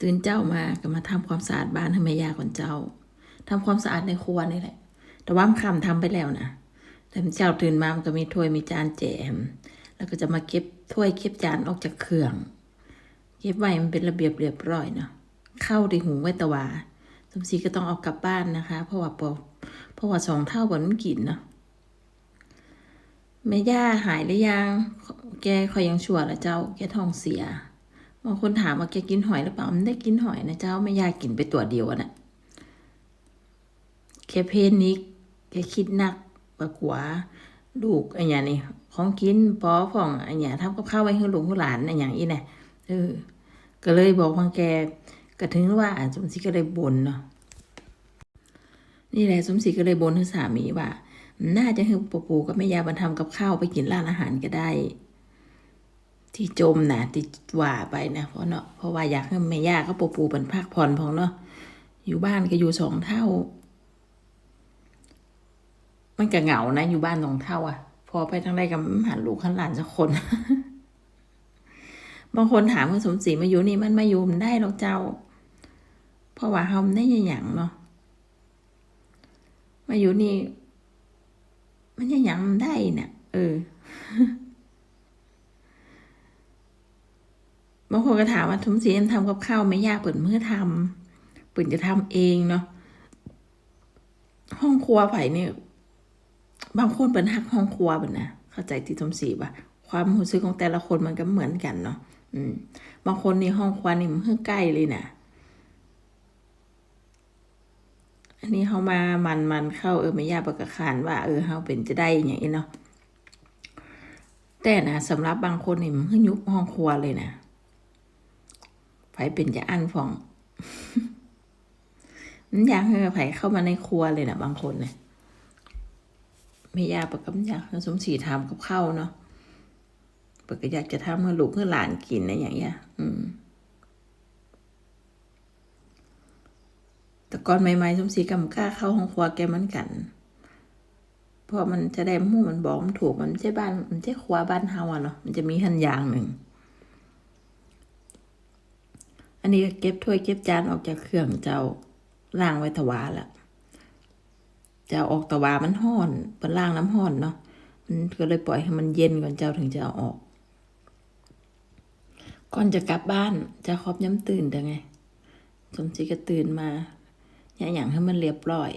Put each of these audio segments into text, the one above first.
ตื่นเจ้ามาก็มาทำความสะอาดบ้านให้แม่ยาก่อนเจ้าทำความสะอาดในครัวนี่แหละ แต่ว่ามันคำทำไปแล้วนะแต่เจ้าตื่นมามันก็มีถ้วยมีจานแจม แล้วก็จะมาเก็บถ้วยเก็บจานออกจากเครื่อง เก็บไว้มันเป็นระเบียบเรียบร้อยเนาะเข้าในหูไว้ตะวาสมศรีก็ต้องเอากลับบ้านนะคะ เพราะว่าปอเพราะว่าสองเท่าบนมันกินเนาะแม่ย่าหายหรือยัง แกคอยยังชั่วละเจ้า แกท้องเสีย บางคนถามว่าแกกินหอยหรือเปล่ามันได้กินหอยนะเจ้าไม่ยากกินไปตัวเดียวอะนะแกเพนนิกแกคิดหนักกว่ากวาลูกไอ้อย่างนี้ของกินปอผ่องไอ้อย่างทำกับข้าวไว้ให้ลูกให้หลานไอ้อย่างนี้นะเออ ก็เลยบอกว่าแกก็ถึงว่าสมศรีก็เลยบ่นเนาะนี่แหละสมศรีก็เลยบ่นให้สามีว่า น่าจะให้ปู่ปู่กับแม่ยาบรรทำกับข้าวไปกินร้านอาหารก็ได้ ที่จมนะที่ว่าไปนะเพราะเนาะเพราะว่าอยากให้แม่ย่าก็ปูปูเป็นพักผ่อนพองเนาะอยู่บ้านก็อยู่สองเท่า มันก็เหงานะ อยู่บ้านสองเท่า อะ พอไปทางใดกับหันลูกขันหลานสักคน บางคนถามว่าสมศรีมาอยู่นี่มันมาอยู่มันได้หรอกเจ้า เพราะว่าเฮาได้ยังหยังเนาะมาอยู่นี่ มันยังหยังมันได้เนี่ยเออ บางคนก็ถามว่าทุมศรีทำกับข้าวไม่ยากเปิดมือทำเปิดจะทำเองเนาะห้องครัวไผ่เนี่ยบางคนเป็นหักห้องครัวเป็นนะเข้าใจที่ทุมศรีป่ะความรู้สึกของแต่ละคนมันก็เหมือนกันเนาะอืม บางคนในห้องครัวนี่มันเพิ่งใกล้เลยนะอันนี้เขามามันมันเข้าเออไม่ยากประกาศานว่า เออเขาเป็นจะได้อย่างนี้เนาะแต่นะสำหรับบางคนนี่มันเพิ่งยุบห้องครัวเลยนะ ไผเป็นจะอันฟอง มันอยากให้ไผเข้ามาในครัวเลยนะบางคนเนี่ยไม่ยากปะกับอยากสมศรีทำกับข้าวเนาะปกอยากจะทำให้ลูกให้หลานกินนะอย่างเงี้ย อืม แต่ก่อนใหม่ๆสมศรีกำกล้าเข้าห้องครัวแกมือนกัน เพราะมันจะได้หมู่มันบอกมันถูกมันไม่ใช่บ้าน มันไม่ใช่ครัวบ้านเฮาอะเนาะมันจะมีหันอย่างหนึ่ง อันนี้เก็บถ้วยเก็บจานออกจากเครื่องเจ้าล่างไว้ถวาละจะออกตะวามันห้อนเป็นล่างน้ำห้อนเนาะมันก็เลยปล่อยให้มันเย็นก่อนเจ้าถึงจะเอาออก ก่อนจะกลับบ้านจะครอบย้ำตื่นแต่ไง สมศรีก็ตื่นมาอย่าอย่างให้มันเรียบร้อย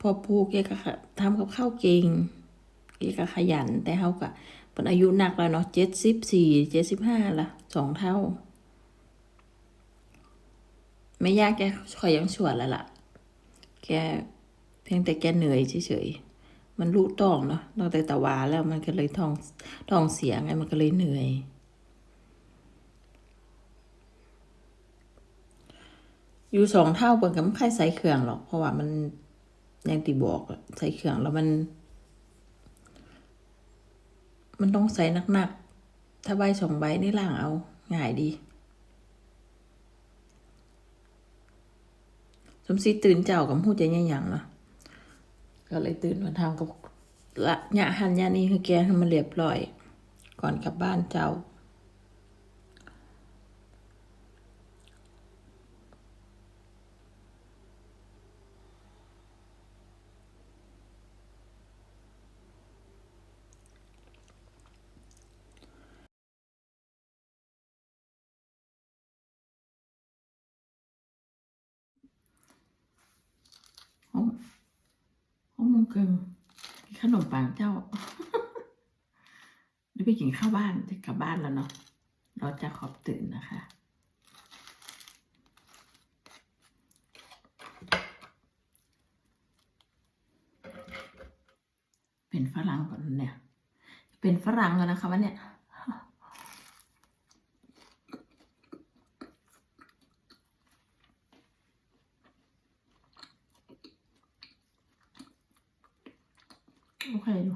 พอปูแกก็ทำกับข้าวเก่ง กก็ขยันแต่เขาก็เป็นอายุหนักแล้วเนาะเจ็ดสิบสี่เจ็ดสิบห้าละสองเท่า ไม่ยากแกคอยยังชวนแล้วล่ะ แกเพียงแต่แกเหนื่อยเฉยๆมันรู้ต้องเนาะนอกแต่ตะวาแล้วมันก็เลยท้องท้องเสียไงมันก็เลยเหนื่อยอยู่สองเท่าเปิ่นกับไม่ค่อยใส่เครื่องหรอก เพราะว่ามันย่างที่บอกใส่เครื่องแล้วมัน มันต้องใส่หนักๆ ถ้าใบสองใบนี่ล่างเอาง่ายดี สมศรีตื่นเจ้ากับพูดจยังยังเนาะก็เลยตื่นมาทำกับละยะหันยะนี้คือแกให้มันเรียบร้อย ก่อนกลับบ้านเจ้า ห้องห้องโมงเกิงกินขนมปังเจ้าเดี๋ยวไปกินข้าวบ้านจะกลับบ้านแล้วเนาะเราจะขอบตื่นนะคะเป็นฝรั่งก่อนเนี่ย เป็นฝรั่งแล้วนะคะวันเนี่ย โอเคดู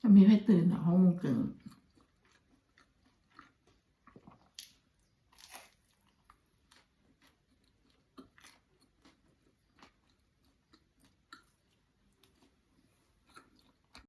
จะมีให้ตื่นหรอห้องโมงเกิน